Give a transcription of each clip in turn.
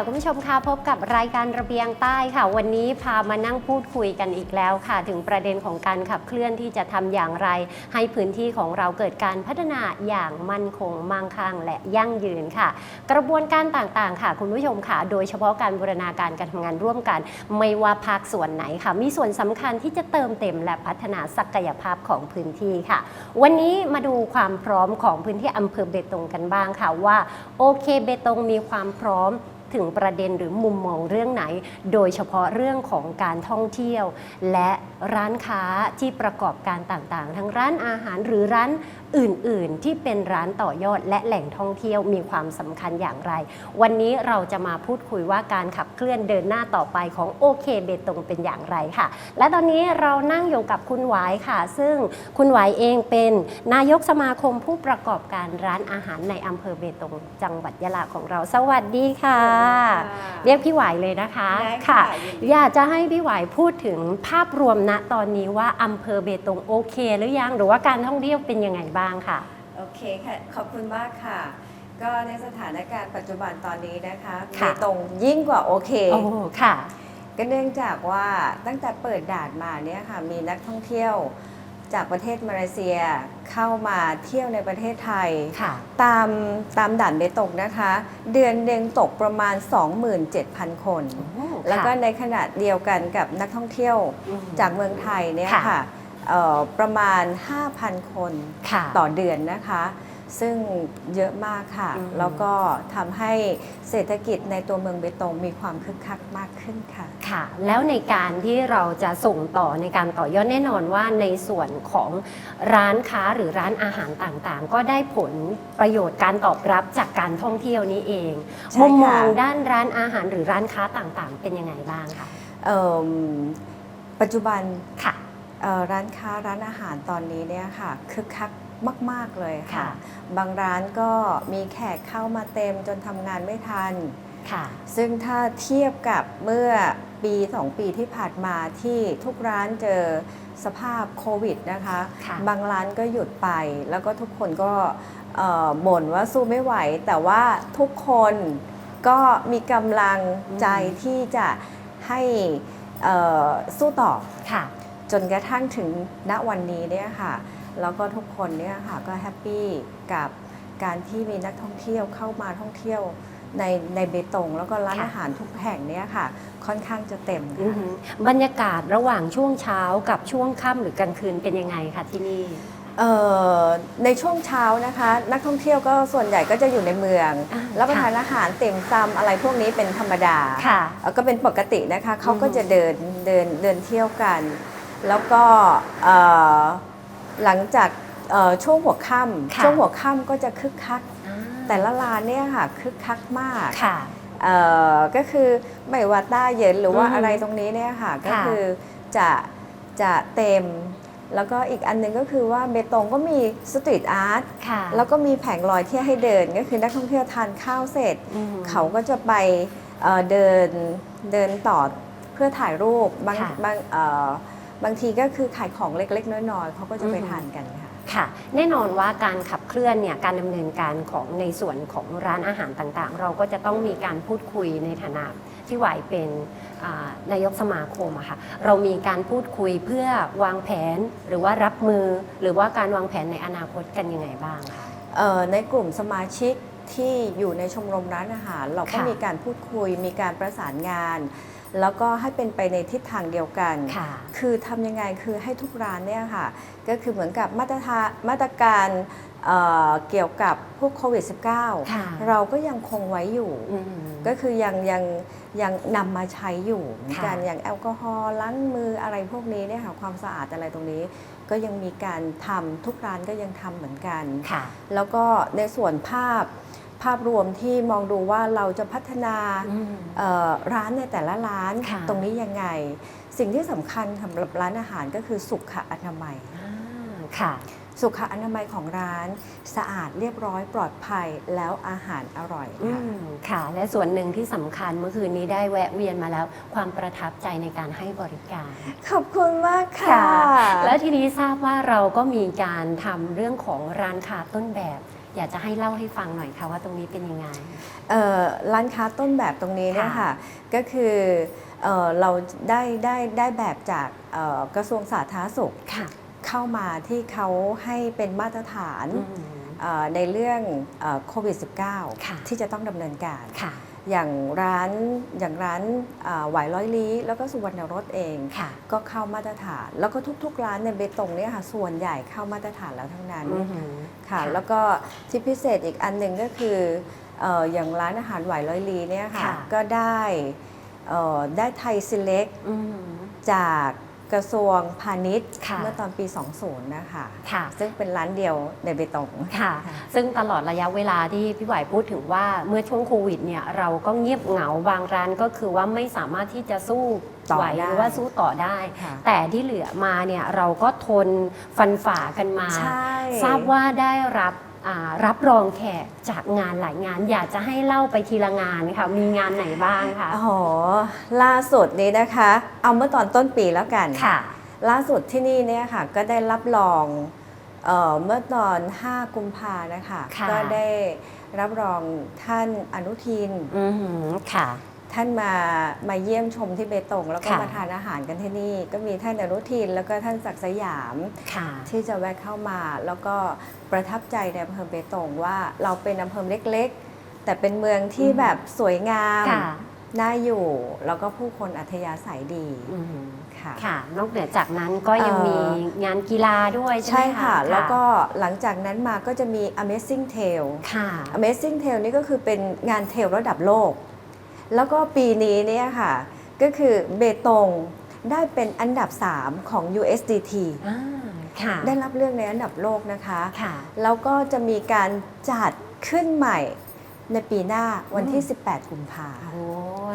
ค่ะคุณผู้ชมค่ะพบกับรายการระเบียงใต้ค่ะ วันนี้พามานั่งพูดคุยกันอีกแล้วค่ะ ถึงประเด็นของการขับเคลื่อนที่จะทำอย่างไร ให้พื้นที่ของเราเกิดการพัฒนาอย่างมั่นคงมั่งคั่งและยั่งยืนค่ะ กระบวนการต่างๆ ค่ะ คุณผู้ชมค่ะ โดยเฉพาะการบูรณาการการทำงานร่วมกัน ไม่ว่าภาคส่วนไหนค่ะ มีส่วนสำคัญที่จะเติมเต็มและพัฒนาศักยภาพของพื้นที่ค่ะ วันนี้มาดูความพร้อมของพื้นที่อำเภอเบตงกันบ้างค่ะว่าโอเคเบตงมีความพร้อม ถึงประเด็นหรือมุมมองเรื่องไหน โดยเฉพาะเรื่องของการท่องเที่ยว และร้านค้าที่ประกอบการต่างๆ ทั้งร้านอาหารหรือร้าน อื่นๆ ที่เป็นร้านต่อยอดและแหล่งท่องเที่ยวมีความสำคัญอย่างไร วันนี้เราจะมาพูดคุยว่าการขับเคลื่อนเดินหน้าต่อไปของโอเคเบตงเป็นอย่างไรค่ะ และตอนนี้เรานั่งอยู่กับคุณหวายค่ะ ซึ่งคุณหวายเองเป็นนายกสมาคมผู้ประกอบการร้านอาหารในอำเภอเบตงจังหวัดยะลาของเรา สวัสดีค่ะ เรียกพี่หวายเลยนะคะได้ค่ะยินดีอยากจะให้พี่หวายพูดถึงภาพรวมณตอนนี้ว่าอำเภอเบตงโอเค หรือยังหรือว่าการท่องเที่ยวเป็นยังไงบ้างค่ะ โอเคค่ะ ขอบคุณมากค่ะ ก็ในสถานการณ์ปัจจุบันตอนนี้นะคะเบค่ะ ตงยิ่งกว่าโอเค โอ้ค่ะ ก็เนื่องจากว่าตั้งแต่เปิดด่านมาเนี่ยค่ะมีนักท่องเที่ยวจากประเทศมาเลเซียเข้ามาเที่ยวในประเทศไทย ค่ะ ตามตามด่านเบตงนะคะ เดือนหนึ่งตกประมาณ 27,000 คน แล้วก็ในขณะเดียวกันกับนักท่องเที่ยวอืมจากเมืองไทยเนี่ยค่ะ ค่ะเอ่อ ประมาณ 5,000 คนค่ะต่อเดือนนะคะ ซึ่งเยอะมากค่ะอืมแล้วก็ทำให้เศรษฐกิจในตัวเมืองเบตงมีความคึกคักมากขึ้นค่ะ ค่ะ แล้วในการที่เราจะส่งต่อในการต่อยอดแน่นอนว่าในส่วนของร้านค้าหรือร้านอาหารต่างๆ ก็ได้ผลประโยชน์การตอบรับจากการท่องเที่ยวนี้เองใช่มุมมองค่ะด้านร้านอาหารหรือร้านค้าต่างๆ เป็นยังไงบ้างคะเอิ่มปัจจุบันค่ะเอ่อ ร้านค้าร้านอาหารตอนนี้เนี่ยค่ะคึกคักมาก ๆ เลยค่ะค่ะ บางร้านก็มีแขกเข้ามาเต็มจนทำงานไม่ทัน ค่ะ ซึ่งถ้าเทียบกับเมื่อปี 2 ปีที่ผ่านมาที่ทุกร้านเจอสภาพโควิดนะคะค่ะบางร้านก็หยุดไป แล้วก็ทุกคนก็เอ่อบ่นว่าสู้ไม่ไหว แต่ว่าทุกคนก็มีกำลังใจที่จะให้เอ่อสู้ต่อค่ะ จนกระทั่งถึงณวันนี้เนี่ยค่ะแล้วก็ทุกคนเนี่ยค่ะก็แฮปปี้กับการที่มีนักท่องเที่ยวเข้ามาท่องเที่ยวในในเบตงแล้วก็ร้านค่ะอาหารทุกแห่งเนี่ยค่ะ ค่อนข้างจะเต็มอือค่ะหือบรรยากาศระหว่างช่วงเช้ากับช่วงค่ำหรือกลางคืนเป็นยังไงคะที่นี่เอ่อในช่วงเช้านะคะ นักท่องเที่ยวก็ส่วนใหญ่ก็จะอยู่ในเมืองอ่าแล้วประค่ะทานอาหารเต็มซำอะไรพวกนี้เป็นธรรมดาค่ะเอ่อก็เป็นปกตินะคะเขาก็อืมจะเดินเดินเดินเที่ยวกัน แล้วก็เอ่อหลังจากเอ่อช่วงหัวค่ค่ะำช่วงหัวค่ำก็จะคึกคักอ่าแต่ละร้านเนี่ยค่ะคึกคักมากค่ะเอ่อก็คือไม่ว่าต้าเหยินหรือว่าอือฮึอะไรตรงนี้เนี่ยค่ะก็ค่ะคือจะจะเต็ม แล้วก็อีกอันหนึงก็คือว่าเบตงก็มีสตรีทอาร์ตค่ะแล้วก็มีแผงลอยที่ให้เดินก็คือนักท่องเที่ยวทานข้าวเสร็จอืมเขาก็จะไปเอ่อเดินเดินต่อเพื่อถ่ายรูปบางค่ะบางเอ่อ บางทีก็คือขายของเล็กๆ น้อยๆเขาก็จะไปอือฮึทานกันค่ะ ค่ะ แน่นอนว่าการขับเคลื่อนเนี่ยการดำเนินการของในส่วนของร้านอาหารต่างๆ เราก็จะต้องมีการพูดคุยในฐานะพี่ไหวเป็นอ่านายกสมาคมอะค่ะเรามีการพูดคุยเพื่อวางแผนหรือว่ารับมือ หรือว่าการวางแผนในอนาคตกันยังไงบ้างคะเอ่อในกลุ่มสมาชิกที่อยู่ในชมรมร้านอาหาร เราก็ค่ะมีการพูดคุยมีการประสานงาน แล้วก็ให้เป็นไปในทิศทางเดียวกันค่ะคือทำยังไงคือให้ทุกร้านเนี่ยค่ะ ก็คือเหมือนกับมาตรฐานมาตรการเอ่อเกี่ยวกับพวกโควิดค่ะ -19 เราก็ยังคงไว้อยู่อืมก็คือยังยังยังนำมาใช้อยู่เหมือนกันค่ะอย่างแอลกอฮอล์ล้างมืออะไรพวกนี้เนี่ยค่ะความสะอาดอะไรตรงนี้ ก็ยังมีการทำทุกร้านก็ยังทำเหมือนกันค่ะแล้วก็ในส่วนภาพ ภาพรวมที่มองดูว่าเราจะพัฒนาอืมเอ่อร้านในแต่ละร้านค่ะตรงนี้ยังไง สิ่งที่สำคัญสำหรับร้านอาหารก็คือสุขอนามัยอ่าค่ะสุขอนามัยของร้านสะอาดเรียบร้อยปลอดภัยแล้วอาหารอร่อยอืค่ะมค่ะ และส่วนหนึ่งที่สำคัญเมื่อคืนนี้ได้แวะเวียนมาแล้ว ความประทับใจในการให้บริการ ขอบคุณมากค่ะและทีนี้ทราบว่าเราก็มีการทำเรื่องของร้านค้าต้นแบบ อยากจะให้เล่าให้ฟังหน่อยค่ะว่าตรงนี้เป็นยังไง เอ่อร้านค้าต้นแบบตรงนี้เนี่ยค่ะค่ะ ก็คือเอ่อเราได้ได้ได้แบบจากเอ่อกระทรวงสาธารณสุขค่ะ เข้ามาที่เขาให้เป็นมาตรฐานอืมเอ่อในเรื่องโควิด ค่ะ -19 ที่จะต้องดำเนินการ ค่ะ อย่างร้านอย่างร้านเอ่อหวายร้อยลี้แล้วก็สุวรรณรสเองค่ะก็เข้ามาตรฐาน แล้วก็ทุก ๆ ร้านในเบตงเนี่ยค่ะส่วนใหญ่เข้ามาตรฐานแล้วทั้งนั้นอือหือค่ะค่ะแล้วก็ที่พิเศษอีกอันหนึ่งก็คือเอ่ออย่างร้านอาหารหวายร้อยลีเนี่ยค่ะค่ะก็ได้เอ่อได้ไทยซิเล็กอืมจาก กระทรวงพาณิชย์ ค่ะ เมื่อตอนปี 20 นะคะค่ะ ซึ่งเป็นร้านเดียวในเบตง ค่ะ ซึ่งตลอดระยะเวลาที่พี่ไหวพูดถึงว่าเมื่อช่วงโควิดเนี่ยเราก็เงียบเหงาบางร้านก็คือว่าไม่สามารถที่จะสู้ต่อไหวได้ หรือว่าสู้ต่อได้ ค่ะแต่ที่เหลือมาเนี่ยเราก็ทนฟันฝ่ากันมา ใช่ ทราบว่าได้รับอ่า รับรองแขกจากงานหลายงาน อยากจะให้เล่าไปทีละงานค่ะ มีงานไหนบ้างคะอ๋อล่าสุดนี้นะคะ เอาเมื่อตอนต้นปีแล้วกันค่ะ ล่าสุดที่นี่เนี่ยค่ะก็ได้รับรองเออเมื่อตอน 5 กุมภานะคะค่ะก็ได้รับรองท่านอนุทินอือหือค่ะ ท่านมามาเยี่ยมชมที่เบตง แล้วก็ค่ะมาทานอาหารกันที่นี่ ก็มีท่านอนุทิน แล้วก็ท่านศักดิ์สยาม ค่ะ ที่จะแวะเข้ามา แล้วก็ประทับใจในอำเภอเบตงว่าเราเป็นอำเภอเล็กๆ แต่เป็นเมืองที่อืม แบบสวยงาม ค่ะน่าอยู่ แล้วก็ผู้คนอัธยาศัยดีอือหือค่ะ ค่ะ นอกเหนือจากนั้นก็ยังเอ่อมีงานกีฬาด้วยใช่ใช่ไหมคะค่ะ แล้วก็หลังจากนั้นมาก็จะมี Amazing Tail ค่ะ Amazing Tail นี่ก็คือเป็นงานเทรลระดับโลก แล้วก็ปีนี้เนี่ยค่ะ ก็คือเบตงได้เป็นอันดับ 3 ของ USDT อ่าค่ะได้รับเลือกในอันดับโลกนะคะค่ะแล้วก็จะมีการจัดขึ้นใหม่ในปีหน้าวันที่อืม18 กุมภาโอ้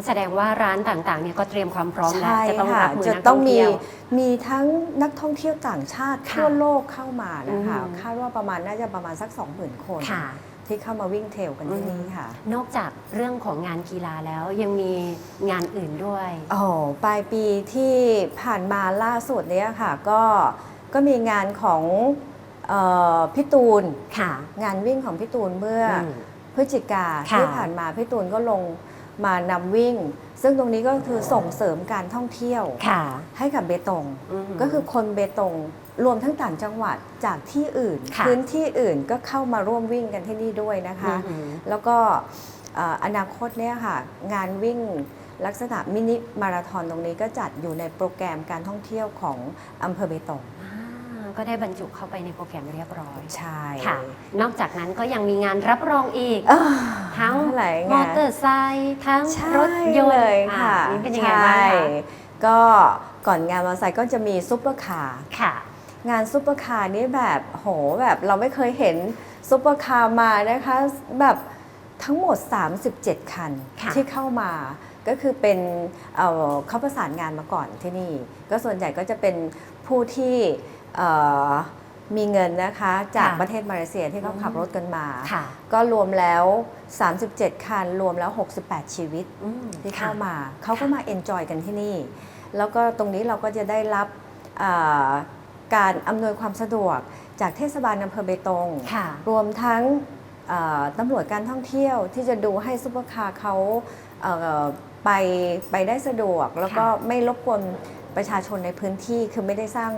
แสดงว่าร้านต่างๆเนี่ยก็เตรียมความพร้อมแล้วใช่จะต้องค่ะรับมือจะนักต้ท่อองงมีเที่ยวมีทั้งนักท่องเที่ยวต่างชาติค่ะทั่วโลกเข้ามานะคะอืมคาดว่าประมาณน่าจะประมาณสัก 20,000 คนค่ะ ที่เข้ามาวิ่งเทรลกันที่นี่ค่ะ นอกจากเรื่องของงานกีฬาแล้วยังมีงานอื่นด้วยอ๋อปลายปีที่ผ่านมาล่าสุดเนี้ยค่ะ ก็ก็มีงานของเออพี่ตูนค่ะ งานวิ่งของพี่ตูนเมื่ออมพฤศจิกาค่ะที่ผ่านมาพี่ตูนก็ลงมานำวิ่ง ซึ่งตรงนี้ก็คือส่งเสริมการท่องเที่ยวค่ะ ให้กับเบตงมก็คือคนเบตงรวมทั้งต่างจังหวัดจากที่อื่นค่ะพื้นที่อื่นก็เข้ามาร่วมวิ่งกันที่นี่ด้วยนะคะอืมแล้วก็เอ่ออนาคตเนี่ยค่ะ งานวิ่งลักษณะมินิมาราธอนตรงนี้ก็จัดอยู่ในโปรแกรมการท่องเที่ยวของอำเภอเบตงอ่า ก็ได้บรรจุเข้าไปในโปรแกรมเรียบร้อย ใช่ค่ะ นอกจากนั้นก็ยังมีงานรับรองอีกอ้าวทั้งหลายมองานเตอร์ไซค์ทั้งใช่รถยนต์เลยอ่าค่ะนี่เป็นยังไงบ้างใช่คะก็ก่อนงานมอเตอร์ไซค์ก็จะมีซุปเปอร์คาร์ค่ะงานซุปเปอร์คาร์นี่แบบโหแบบเราไม่เคยเห็นซุปเปอร์คาร์มานะคะแบบทั้งหมด 37 คันค่ะที่เข้ามาก็คือเป็นเอ่อเขาประสานงานมาก่อนที่นี่ ก็ส่วนใหญ่ก็จะเป็นผู้ที่เอ่อ มีเงินนะคะจากประเทศมาเลเซียที่เขาขับรถกันมาค่ะก็รวมแล้ว 37 คัน รวมแล้ว 68 ชีวิตอืมที่ค่ะเข้ามา เขาก็มาเอนจอยกันที่นี่ แล้วก็ตรงนี้เราก็จะได้รับอ่าการอำนวยความสะดวกจากเทศบาลอำเภอเบตงค่ะรวมทั้งอ่าตำรวจการท่องเที่ยวที่จะดูให้ซุปเปอร์คาร์เขาเอ่อไปไปได้สะดวก แล้วก็ไม่รบกวน ประชาชนในพื้นที่คือไม่ได้สร้าง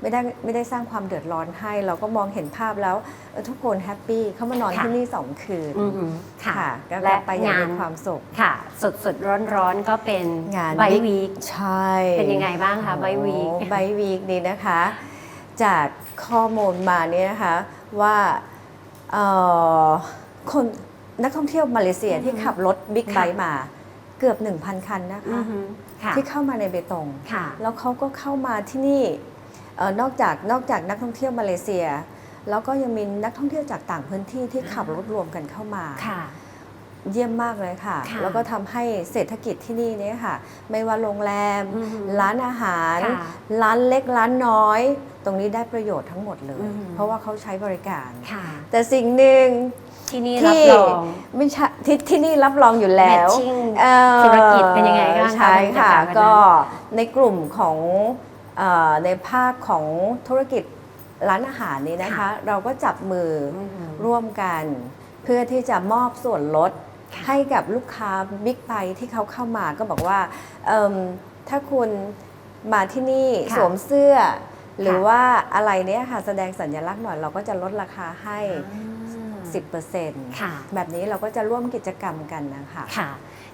ไม่ได้ไม่ได้สร้างความเดือดร้อนให้ เราก็มองเห็นภาพแล้วเออทุกคนแฮปปี้เขามานอนค่ะที่นี่สองคืนอือหือค่ะค่ะก็และไปอย่างงานมีความสุขค่ะ สดสดร้อนร้อนๆก็เป็นงานไบ Big วีคใช่เป็นยังไงบ้างคะไบวีคไบวีคนี้นะคะ จากข้อมูลมาเนี่ยนะคะว่าเอ่อคนนักท่องเที่ยวมาเลเซียอือฮึที่ขับรถบิ๊กไบค่ะค์มาเกือบ 1,000 คันนะอืคะอหือค่ะ ที่เข้ามาในเบตงค่ะแล้วเขาก็เข้ามาที่นี่เออนอกจากนอกจากนักท่องเที่ยวมาเลเซีย แล้วก็ยังมีนักท่องเที่ยวจากต่างพื้นที่ที่ขับรถรวมกันเข้ามาค่ะเยี่ยมมากเลยค่ะค่ะแล้วก็ทำให้เศรษฐกิจที่นี่เนี่ยค่ะ ไม่ว่าโรงแรมอือหือร้านอาหารค่ะร้านเล็กร้านน้อย ตรงนี้ได้ประโยชน์ทั้งหมดเลยอือหือเพราะว่าเขาใช้บริการค่ะแต่สิ่งหนึ่ง ที่นี่รับที่รอง ไม่ใช่ที่ที่นี่รับรองอยู่แล้ว Matching เอ่อธุรกิจเป็นยังไงบ้างคะใช่ค่ะ บรรยากาศวันนั้น ก็ในกลุ่มของเอ่อในภาคของธุรกิจร้านอาหารนี้นะคะค่ะเราก็จับมือออือหือร่วมกัน เพื่อที่จะมอบส่วนลดค่ะให้กับลูกค้าบิ๊กไบที่เขาเข้ามาก็บอกว่าเอิ่มถ้าคุณมาที่นี่ค่ะสวมเสื้อ หรือค่ะว่าอะไรเนี้ยค่ะแสดงสัญลักษณ์หน่อยเราก็จะลดราคาให้ อ่า10% ค่ะแบบนี้เราก็จะร่วมกิจกรรมกันนะคะ ค่ะ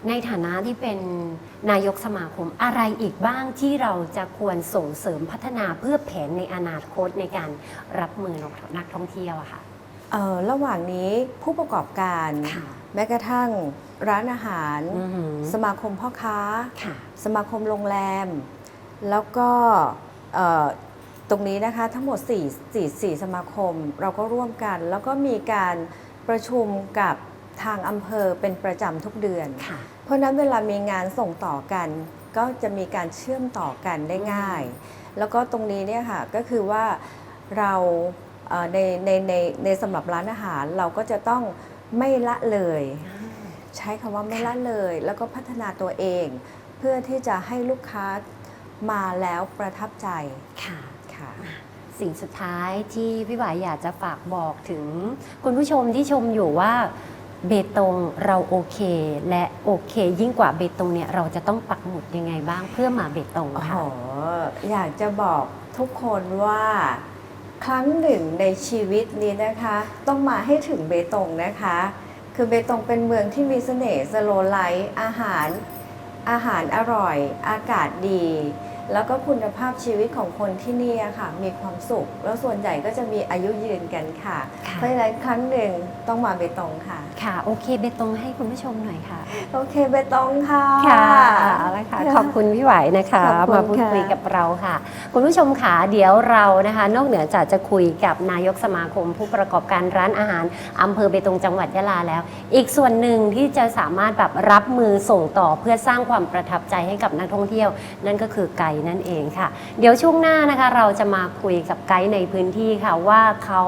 ในฐานะที่เป็นนายกสมาคมอะไรอีกบ้างที่เราจะควรส่งเสริมพัฒนาเพื่อแผนในอนาคตในการรับมือนักท่องเที่ยวอะค่ะ เอ่อระหว่างนี้ผู้ประกอบการ ค่ะ แม้กระทั่งร้านอาหาร อือหือสมาคมพ่อค้า ค่ะ สมาคมโรงแรม แล้วก็เอ่อ ตรงนี้นะคะทั้งหมด4 4 4สมาคม เราก็ร่วมกัน แล้วก็มีการประชุมกับทางอำเภอเป็นประจำทุกเดือนค่ะเพราะฉะนั้นเวลามีงานส่งต่อกัน ก็จะมีการเชื่อมต่อกันได้ง่าย แล้วก็ตรงนี้เนี่ยค่ะก็คือว่าเราเอ่อในในในในสำหรับร้านอาหารเราก็จะต้องไม่ละเลย ใช้คำว่าไม่ละเลย แล้วก็พัฒนาตัวเอง เพื่อที่จะให้ลูกค้ามาแล้วประทับใจค่ะค่ะ สิ่งสุดท้ายที่พี่หวายอยากจะฝากบอกถึง คุณผู้ชมที่ชมอยู่ว่าเบตงเราโอเค และโอเค ยิ่งกว่าเบตงเนี่ยเราจะต้องปักหมุดยังไงบ้างเพื่อมาเบตงค่ะอยากจะบอกทุกคนว่าครั้งหนึ่งในชีวิตนี้นะคะ ต้องมาให้ถึงเบตงนะคะ คือเบตงเป็นเมืองที่มีเสน่ห์สโลไลท์อาหารอาหารอร่อย อากาศดี แล้วก็คุณภาพชีวิตของคนที่นี่อะค่ะ มีความสุข แล้วส่วนใหญ่ก็จะมีอายุยืนกันค่ะ ค่ะ เพราะฉะนั้นครั้งหนึ่งต้องมาเบตงค่ะ ค่ะ โอเคเบตงให้คุณผู้ชมหน่อยค่ะ โอเคเบตงค่ะ ค่ะเอาละค่ะ ขอบคุณพี่ไหวนะคะ ขอบคุณมาพูดค่ะ คุยกับเราค่ะ คุณผู้ชมค่ะเดี๋ยวเรานะคะ นอกเหนือจากจะคุยกับนายกสมาคม ผู้ประกอบการร้านอาหารอำเภอเบตงจังหวัดยะลาแล้ว อีกส่วนหนึ่งที่จะสามารถแบบรับมือส่งต่อเพื่อสร้างความประทับใจให้กับนักท่องเที่ยว นั่นก็คือไกด์นั่นเองค่ะ เดี๋ยวช่วงหน้านะคะเราจะมาคุยกับไกด์ในพื้นที่ค่ะว่าเขา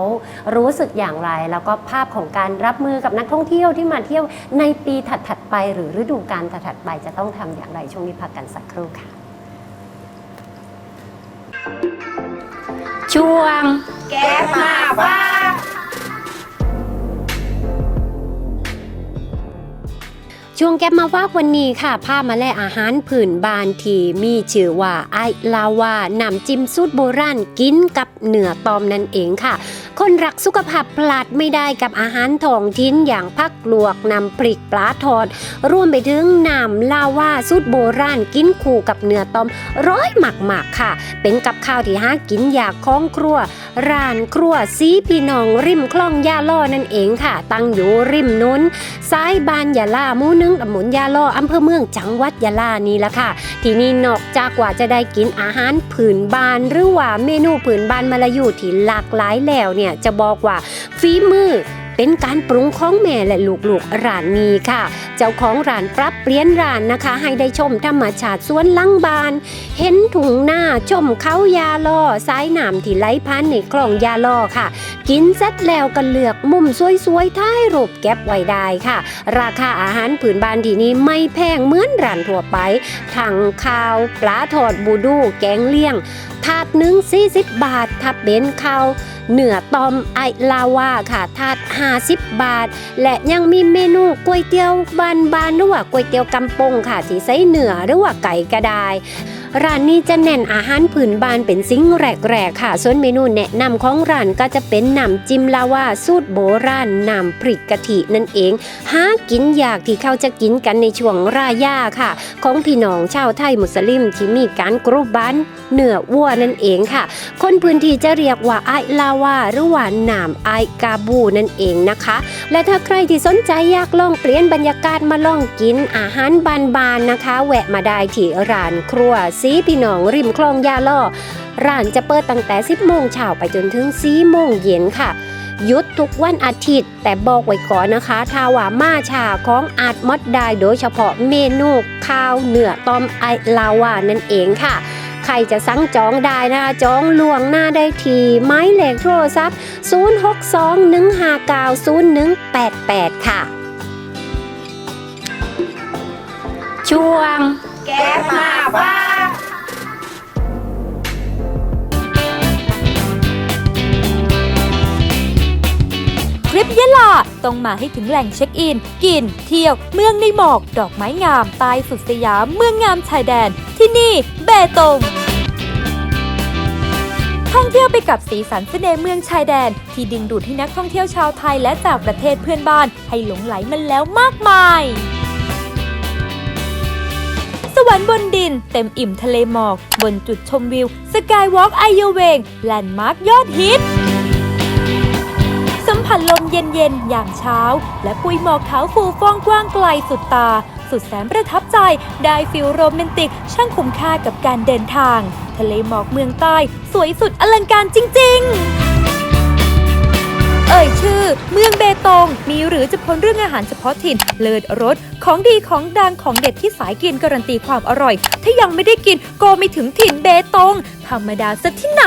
รู้สึกอย่างไร แล้วก็ภาพของการรับมือกับนักท่องเที่ยวที่มาเที่ยวในปีถัดๆไป หรือฤดูกาลถัดๆไปจะต้องทำอย่างไรช่วงนี้พักกันสักครู่ค่ะ ช่วงแก๊บมาบ้า ช่วงแก๊บมาว่าวันนี้ค่ะพามาแลอาหารผื่นบานทีมีชื่อว่าไอลาวานำจิ้มสูตรโบราณกินกับเนื้อตอมนั่นเองค่ะ คนรักสุขภาพพลาดไม่ได้กับอาหารท้องถิ่นอย่างผักลวกนำพริกปลาทอดรวมไปถึงน้ำลาวาสูตรโบราณกินคู่กับเนื้อตอมร้อยหมักๆค่ะ เป็นกับข้าวที่หากินอยากของครัว ร้านครัวสีพี่น้องริมคลองยาล่อนั่นเองค่ะ ตั้งอยู่ริมนุ้นซ้ายบานยาล่ามู่หนึงตำบลยาลออำเภอเมืองจังหวัดยาลานี่ละค่ะ ที่นี่นอกจากว่าจะได้กินอาหารผืนบานหรือว่าเมนูผืนบานมาลายูที่หลากหลายแล้วเนี่ยจะบอกว่าฝีมือ เป็นการปรุงของแม่และลูกๆร้านนี้ค่ะ เจ้าของร้านปรับเปลี่ยนร้านนะคะ ให้ได้ชมธรรมชาติสวนลังบาน เห็นถุงหน้าชมเขายาลอสายน้ำที่ไหลพันในคลองยาลอค่ะ กินเสร็จแล้วก็เลือกมุมสวยๆท้ายรูปเก็บไว้ได้ค่ะ ราคาอาหารผืนบ้านที่นี้ไม่แพงเหมือนร้านทั่วไปทั้งข้าวปลาทอดบูดูแกงเลี่ยงถาดหนึ่ง40 บาทถ้าเป็นข้าว เหนือตอมไอลาวาค่ะถาด50 บาท และยังมีเมนูก๋วยเตี๋ยวบานบานๆหรือว่าก๋วยเตี๋ยวกำปงค่ะที่ใส่เหนือหรือว่าไก่กระไดา ร้านนี้จะเน้นอาหารผืนบ้านเป็นสิ่งแรกๆค่ะ ส่วนเมนูแนะนำของร้านก็จะเป็นน้ำจิ้มลาวาสูตรโบราณน้ำพริกกะทินั่นเอง หากินยากที่เขาจะกินกันในช่วงรายาค่ะ ของพี่น้องชาวไทยมุสลิมที่มีการกรุบบ้านเนื้อวัวนั่นเองค่ะ คนพื้นที่จะเรียกว่าไอลาวาหรือว่าน้ำไอกาบูนั่นเองนะคะ และถ้าใครที่สนใจอยากลองเปลี่ยนบรรยากาศมาลองกินอาหารบานๆนะคะ แวะมาได้ที่ร้านครัวสีพี่น้องริมคลองยาล่อร้านจะเปิดตั้งแต่ 10โมงเช้าไปจนถึง4โมงเย็นค่ะยุดทุกวันอาทิตย์ แต่บอกไว้ก่อนนะคะถ้าว่ามาชาของอาจมดได้โดยเฉพาะเมนูข้าวเหนือต้มไอลาวานั่นเองค่ะ ใครจะสั่งจองได้นะคะจองล่วงหน้าได้ทีไม้เลขโทรศัพท์ 0621590188 ค่ะ ช่วง แก๊สมาบ้า ทริปยะลาต้องมาให้ถึงแหล่งเช็คอิน กิน เที่ยว เมืองในหมอก ดอกไม้งามใต้สุดสยาม เมืองงามชายแดน ที่นี่เบตงท่องเที่ยวไปกับสีสันเสน่ห์เมืองชายแดน ที่ดึงดูดให้นักท่องเที่ยวชาวไทยและจากประเทศเพื่อนบ้าน ให้หลงไหลมันแล้วมากมาย สวรรค์บนดิน เต็มอิ่มทะเลหมอก บนจุดชมวิว สกายวอล์กไอเยเวงแลนด์มาร์คยอดฮิต สัมผัสลมเย็นๆอย่างเช้า และปุยหมอกขาวฟูฟ่องกว้างไกลสุดตา สุดแสนประทับใจ ได้ฟิลโรแมนติก ช่างคุ้มค่ากับการเดินทาง ทะเลหมอกเมืองใต้ สวยสุดอลังการจริง ๆเอ่ยชื่อ เมืองเบตง มีหรือจะพ้นเรื่องอาหารเฉพาะถิ่น เลิศรสของดีของดังของเด็ดที่สายกินการันตีความอร่อย ถ้ายังไม่ได้กินก็ไม่ถึงถิ่นเบตง ธรรมดาซะที่ไหน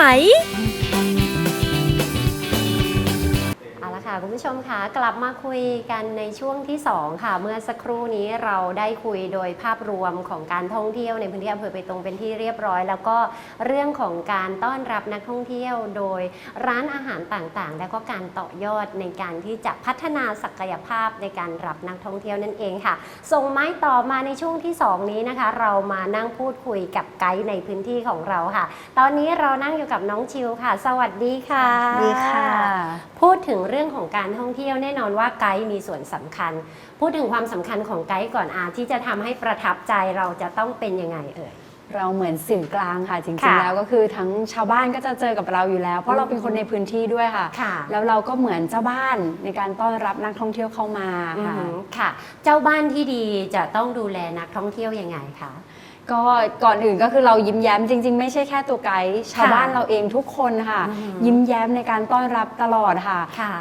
ค่ะคุณผู้ชมคะกลับมาคุยกันในช่วงที่ 2 ค่ะ เมื่อสักครู่นี้เราได้คุยโดยภาพรวมของการท่องเที่ยวในพื้นที่อำเภอเบตงเป็นที่เรียบร้อย แล้วก็เรื่องของการต้อนรับนักท่องเที่ยวโดยร้านอาหารต่างๆ และก็การต่อยอดในการที่จะพัฒนาศักยภาพในการรับนักท่องเที่ยวนั่นเองค่ะ ส่งไม้ต่อมาในช่วงที่ 2 นี้นะคะ เรามานั่งพูดคุยกับไกด์ในพื้นที่ของเราค่ะ ตอนนี้เรานั่งอยู่กับน้องชิวค่ะ สวัสดีค่ะดีค่ะ พูดถึงเรื่องของการท่องเที่ยวแน่นอนว่าไกด์มีส่วนสำคัญ พูดถึงความสำคัญของไกด์ก่อนอาที่จะทำให้ประทับใจเราจะต้องเป็นยังไงเอ่ยเราเหมือนสื่อกลางค่ะ จริงค่ะๆแล้วก็คือทั้งชาวบ้านก็จะเจอกับเราอยู่แล้ว เพราะเราเป็นคนในพื้นที่ด้วยค่ะค่ะแล้วเราก็เหมือนเจ้าบ้านในการต้อนรับนักท่องเที่ยวเข้ามาอืค่ะมค่ะ เจ้าบ้านที่ดีจะต้องดูแลนักท่องเที่ยวยังไงคะ ก็ก่อนอื่นก็คือเรายิ้มแย้มจริง ๆ ไม่ใช่แค่ตัวไกด์ชาวค่ะบ้านเราเองทุกคนค่ะอืมยิ้มแย้มในการต้อนรับตลอดค่ะ ค่ะ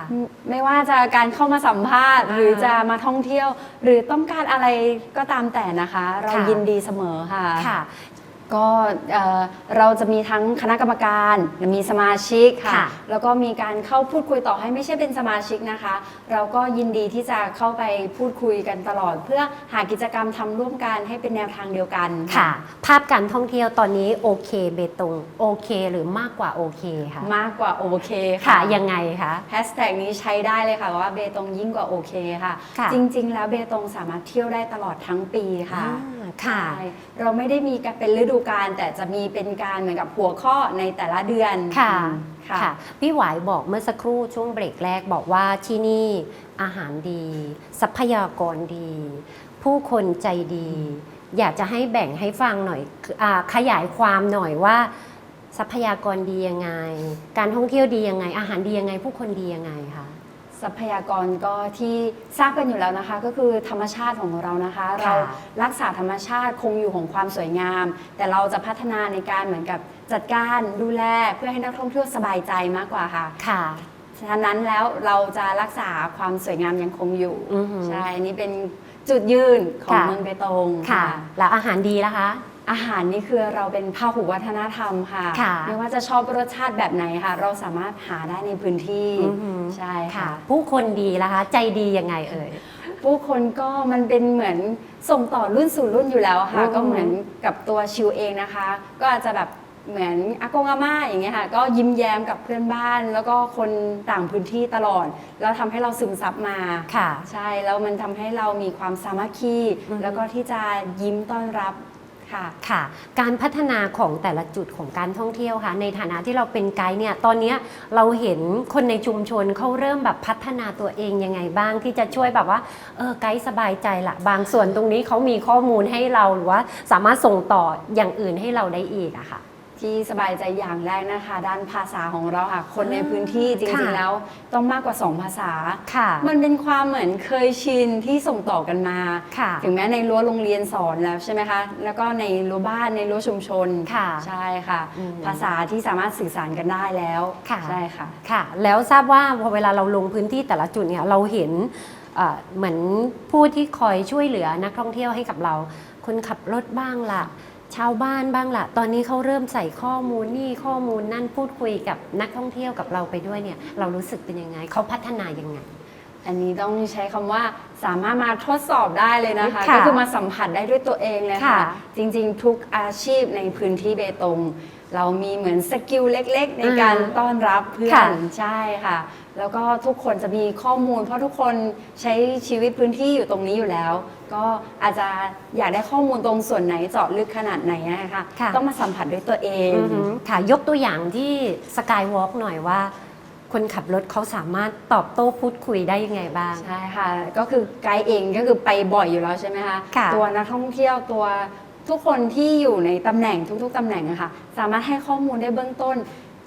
ไม่ว่าจะการเข้ามาสัมภาษณ์อ่าหรือจะมาท่องเที่ยว หรือต้องการอะไรก็ตามแต่นะคะ เราค่ะ ยินดีเสมอค่ะ ค่ะ ก็เอ่อเราจะมีทั้งคณะกรรมการมีสมาชิกค่ะ ค่ะแล้วก็มีการเข้าพูดคุยต่อให้ไม่ใช่เป็นสมาชิกนะคะ เราก็ยินดีที่จะเข้าไปพูดคุยกันตลอด เพื่อหากิจกรรมทำร่วมกันให้เป็นแนวทางเดียวกัน ค่ะ ภาพการท่องเที่ยวตอนนี้โอเคเบตงโอเค หรือมากกว่าโอเคค่ะ มากกว่าโอเคค่ะค่ะ ยังไงคะ แฮชแท็กนี้ใช้ได้เลยค่ะว่าเบตงยิ่งกว่าโอเคค่ะ ค่ะจริงๆ แล้วเบตงสามารถเที่ยวได้ตลอดทั้งปีค่ะ อ่า ค่ะ ใช่เราไม่ได้มีการเป็นฤดูกาลแต่จะมีเป็นการเหมือนกับหัวข้อในแต่ละเดือนค่ะอืมค่ะ ค่ะ พี่หวายบอกเมื่อสักครู่ช่วงเบรกแรกบอกว่าที่นี่อาหารดี ทรัพยากรดี ผู้คนใจดี อยากจะให้แบ่งให้ฟังหน่อยอาขยายความหน่อยว่า ทรัพยากรดียังไง การท่องเที่ยวดียังไง อาหารดียังไง ผู้คนดียังไงคะ ทรัพยากรก็ที่ทราบกันอยู่แล้วนะคะ ก็คือธรรมชาติของเรานะคะ เรารักษาธรรมชาติคงอยู่ของความสวยงาม แต่เราจะพัฒนาในการเหมือนกับจัดการดูแลเพื่อให้นักท่องเที่ยวสบายใจมากกว่าค่ะค่ะฉะนั้นแล้วเราจะรักษาความสวยงามยังคงอยู่อือหือใช่อันนี่เป็นจุดยืนของค่ะเมืองเบตงค่ะ แล้วอาหารดีล่ะคะ อาหารนี่คือเราเป็นพาหุวัฒนธรรมค่ะค่ะไม่ว่าจะชอบรสชาติแบบไหนค่ะ เราสามารถหาได้ในพื้นที่อือหือ ใช่ค่ะค่ะผู้คนดีล่ะคะ ใจดียังไงเอ่ย ผู้คนก็มันเป็นเหมือนส่งต่อรุ่นสู่รุ่นอยู่แล้วค่ะ อืมก็เหมือนกับตัวชิวเองนะคะ ก็อาจจะแบบเหมือนอากงอาม่าอย่างเงี้ยค่ะก็ยิ้มแย้มกับเพื่อนบ้าน แล้วก็คนต่างพื้นที่ตลอด แล้วทำให้เราซึมซับมาค่ะใช่แล้วมันทำให้เรามีความสามัคคีอือฮึ แล้วก็ที่จะยิ้มต้อนรับ ค่ะค่ะ การพัฒนาของแต่ละจุดของการท่องเที่ยวค่ะ ในฐานะที่เราเป็นไกด์เนี่ยตอนนี้เราเห็นคนในชุมชนเขาเริ่มแบบพัฒนาตัวเองยังไงบ้างที่จะช่วยแบบว่าเออไกด์สบายใจละบางส่วนตรงนี้เขามีข้อมูลให้เราหรือว่าสามารถส่งต่ออย่างอื่นให้เราได้อีกอะค่ะ ที่สบายใจอย่างแรกนะคะ ด้านภาษาของเราค่ะ คนในพื้นที่จริงค่ะๆแล้วต้องมากกว่า 2 ภาษา ค่ะ มันเป็นความเหมือนเคยชินที่ส่งต่อกันมา ค่ะ ถึงแม้ในรั้วโรงเรียนสอนแล้วใช่ไหมคะ แล้วก็ในรั้วบ้านในรั้วชุมชน ค่ะ ใช่ค่ะ อืม ภาษาที่สามารถสื่อสารกันได้แล้ว ค่ะใช่ค่ะ ค่ะ แล้วทราบว่าพอเวลาเราลงพื้นที่แต่ละจุดเนี่ยเราเห็นเอ่อเหมือนผู้ที่คอยช่วยเหลือนักท่องเที่ยวให้กับเรา คนขับรถบ้างล่ะ ชาวบ้านบ้างล่ะ ตอนนี้เขาเริ่มใส่ข้อมูลนี่ข้อมูลนั่นพูดคุยกับนักท่องเที่ยวกับเราไปด้วยเนี่ย เรารู้สึกเป็นยังไงเขาพัฒนายังไง อันนี้ต้องใช้คำว่าสามารถมาทดสอบได้เลยนะคะ ค่ะก็คือมาสัมผัสได้ด้วยตัวเองเลยค่ะ ค่ะจริงๆ ทุกอาชีพในพื้นที่เบตง เรามีเหมือนสกิลเล็กๆ ในการอืมต้อนรับเพื่อค่ะ นใช่ค่ะ แล้วก็ทุกคนจะมีข้อมูล เพราะทุกคนใช้ชีวิตพื้นที่อยู่ตรงนี้อยู่แล้ว ก็อาจจะอยากได้ข้อมูลตรงส่วนไหนเจาะลึกขนาดไหนนะคะค่ะ ต้องมาสัมผัสด้วยตัวเอง อือหือค่ะยกตัวอย่างที่สกายวอล์กหน่อยว่า คนขับรถเขาสามารถตอบโต้พูดคุยได้ยังไงบ้าง ใช่ค่ะ ก็คือไกด์เองก็คือไปบ่อยอยู่แล้วใช่ไหมคะ ค่ะ ตัวนักท่องเที่ยวตัวทุกคนที่อยู่ในตำแหน่งทุกๆตำแหน่งนะคะสามารถให้ข้อมูลได้เบื้องต้น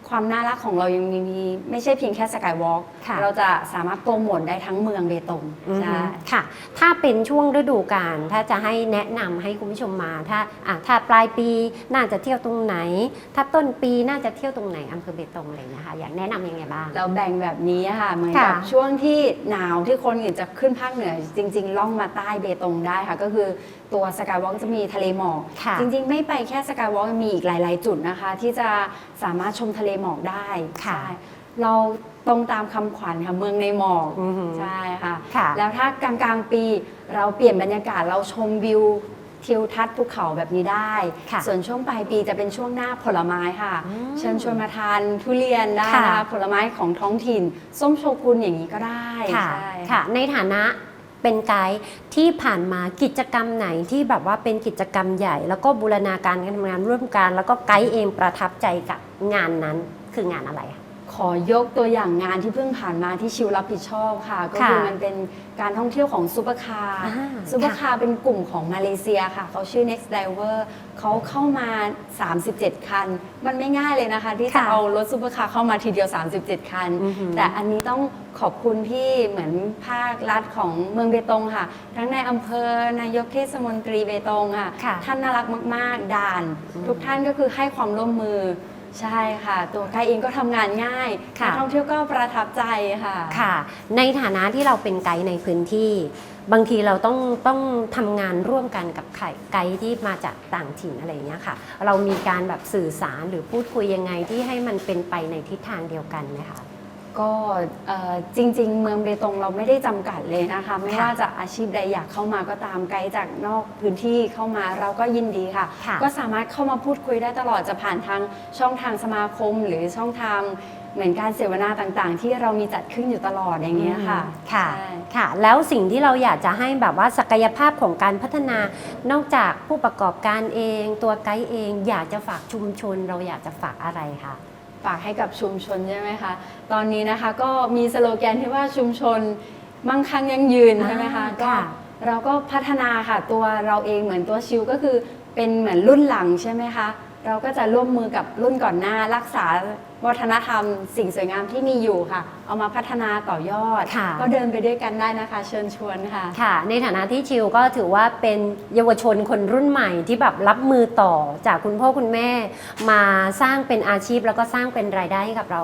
ความน่ารักของเรายังมีมี ไม่ใช่เพียงแค่สกายวอล์กค่ะเราจะสามารถโปรโมทได้ทั้งเมืองเบตงอือฮึ ใช่ ค่ะ ถ้าเป็นช่วงฤดูกาลถ้าจะให้แนะนำให้คุณผู้ชมมาถ้าอะถ้าปลายปีน่าจะเที่ยวตรงไหน ถ้าต้นปีน่าจะเที่ยวตรงไหนอำเภอเบตงอะไรนะคะอยากแนะนำยังไงบ้าง เราแบ่งแบบนี้ค่ะเหมือนค่ะกับช่วงที่หนาวที่คนอื่นจะขึ้นภาคเหนือ จริง ๆ ล่องมาใต้เบตงได้ค่ะ ก็คือตัวสกายวอล์กจะมีทะเลหมอกค่ะจริง ๆ ไม่ไปแค่สกายวอล์กมีอีกหลาย ๆ จุดนะคะ ที่จะสามารถชมทะเลหมอกได้ค่ะ ใช่เราตรงตามคำขวัญค่ะเมืองในหมอกอือหือ ใช่ค่ะ ค่ะ แล้วถ้ากลางๆปีเราเปลี่ยนบรรยากาศเราชมวิวทิวทัศน์ภูเขาแบบนี้ได้ ค่ะส่วนช่วงปลายปีจะเป็นช่วงหน้าผลไม้ค่ะ อืมเชิญชวนมาทานทุเรียนได้ค่ะนะคะผลไม้ของท้องถิ่น ส้มโชกุนอย่างนี้ก็ได้ค่ะใช่ ค่ะ ในฐานะ เป็นไกด์ที่ผ่านมากิจกรรมไหนที่แบบว่าเป็นกิจกรรมใหญ่ แล้วก็บูรณาการการทำงานร่วมกัน แล้วก็ไกด์เองประทับใจกับงานนั้นคืองานอะไรคะ อยกตัวอย่างงานที่เพิ่งผ่านมาที่ชิวรับผิดชอบค่ะ ก็คือค่ะมันเป็นการท่องเที่ยวของซูเปอร์คาร์อ่าซูเปอร์คาร์เป็นกลุ่มของมาเลเซียค่ะ เขาชื่อ Next Diver เขาเข้ามา 37 คัน มันไม่ง่ายเลยนะคะ ที่จะค่ะเอารถซูเปอร์คาร์เข้ามาทีเดียว 37 คันอือหือแต่อันนี้ต้องขอบคุณที่เหมือนภาครัฐของเมืองเบตงค่ะ ทั้งในอำเภอนายกเทศมนตรีเบตงค่ะค่ะท่านน่ารักมาก ๆ ด่านอืมทุกท่านก็คือให้ความร่วมมือ ใช่ค่ะ ตัวไกด์เองก็ทำงานง่ายค่ะ นักท่องเที่ยวก็ประทับใจค่ะ ค่ะ ในฐานะที่เราเป็นไกด์ในพื้นที่ บางทีเราต้องต้องทำงานร่วมกันกับใครไกด์ที่มาจากต่างถิ่นอะไรอย่างเงี้ยค่ะ เรามีการแบบสื่อสารหรือพูดคุยยังไงที่ให้มันเป็นไปในทิศทางเดียวกันไหมคะ ก็เอ่อจริง ๆ เมืองเบตงเราไม่ได้จำกัดเลยนะคะ ไม่ค่ะว่าจะอาชีพใดอยากเข้ามาก็ตามไกด์จากนอกพื้นที่เข้ามาเราก็ยินดีค่ะ ค่ะ ก็สามารถเข้ามาพูดคุยได้ตลอดจะผ่านทางช่องทางสมาคม หรือช่องทางเหมือนการเสวนาต่างๆ ที่เรามีจัดขึ้นอยู่ตลอดอย่างเงี้ยค่ะค่ะ ใช่ ค่ะ แล้วสิ่งที่เราอยากจะให้แบบว่าศักยภาพของการพัฒนา นอกจากผู้ประกอบการเอง ตัวไกด์เอง อยากจะฝากชุมชน เราอยากจะฝากอะไรคะ ฝากให้กับชุมชนใช่ไหมคะ ตอนนี้นะคะก็มีสโลแกนที่ว่าชุมชนมั่งคั่งยั่งยืนอ่าใช่ไหมคะก็ค่ะเราก็พัฒนาค่ะตัวเราเองเหมือนตัวชิวก็คือเป็นเหมือนรุ่นหลังใช่ไหมคะ เราก็จะร่วมมือกับรุ่นก่อนหน้า รักษาวัฒนธรรม สิ่งสวยงามที่มีอยู่ค่ะ เอามาพัฒนาต่อยอด ค่ะ ก็เดินไปด้วยกันได้นะคะ เชิญชวนค่ะ ค่ะ ในฐานะที่ชิวก็ถือว่าเป็นเยาวชนคนรุ่นใหม่ที่แบบรับมือต่อจากคุณพ่อคุณแม่ มาสร้างเป็นอาชีพแล้วก็สร้างเป็นรายได้ให้กับเรา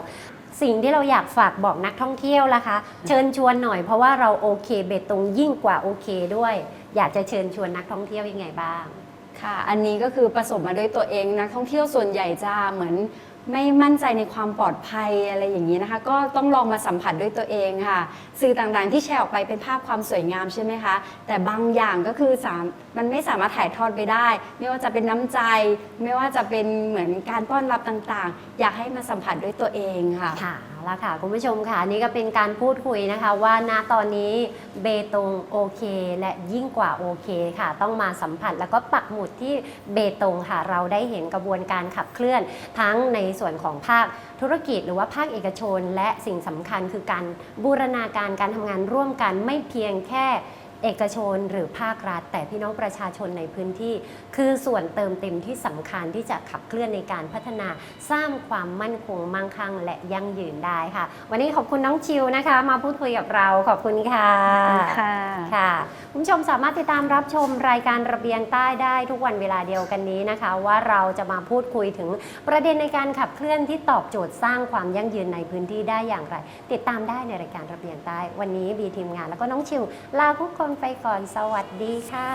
สิ่งที่เราอยากฝากบอกนักท่องเที่ยวล่ะคะ เชิญชวนหน่อยเพราะว่าเราโอเคเบตงยิ่งกว่าโอเคด้วย อยากจะเชิญชวนนักท่องเที่ยวยังไงบ้าง ค่ะ อันนี้ก็คือประสบมาด้วยตัวเองนักท่องเที่ยวส่วนใหญ่จะเหมือนไม่มั่นใจในความปลอดภัยอะไรอย่างนี้นะคะ ก็ต้องลองมาสัมผัสด้วยตัวเองค่ะ สื่อต่างๆที่แชร์ออกไปเป็นภาพความสวยงามใช่ไหมคะ แต่บางอย่างก็คือสามมันไม่สามารถถ่ายทอดไปได้ ไม่ว่าจะเป็นน้ำใจ ไม่ว่าจะเป็นเหมือนการต้อนรับต่างๆ อยากให้มาสัมผัสด้วยตัวเองค่ะคะ ละค่ะ คุณผู้ชมค่ะนี่ก็เป็นการพูดคุยนะคะ ว่าณตอนนี้เบตงโอเค และยิ่งกว่าโอเคค่ะ ต้องมาสัมผัสแล้วก็ปักหมุดที่เบตงค่ะ เราได้เห็นกระบวนการขับเคลื่อน ทั้งในส่วนของภาคธุรกิจหรือว่าภาคเอกชน และสิ่งสำคัญคือการบูรณาการการทำงานร่วมกันไม่เพียงแค่ เอกชนหรือภาครัฐ แต่พี่น้องประชาชนในพื้นที่ คือส่วนเติมเต็มที่สำคัญที่จะขับเคลื่อนในการพัฒนาสร้างความมั่นคงมั่งคั่งและยั่งยืนได้ค่ะ วันนี้ขอบคุณน้องชิวนะคะ มาพูดคุยกับเราขอบคุณค่ะค่ะค่ะคุณผู้ชมสามารถติดตามรับชมรายการระเบียงใต้ได้ทุกวันเวลาเดียวกันนี้นะคะ ว่าเราจะมาพูดคุยถึงประเด็นในการขับเคลื่อนที่ตอบโจทย์สร้างความยั่งยืนในพื้นที่ได้อย่างไร ติดตามได้ในรายการระเบียงใต้ วันนี้บีทีมงานแล้วก็น้องชิวลาทุกคนไปก่อนสวัสดีค่ะ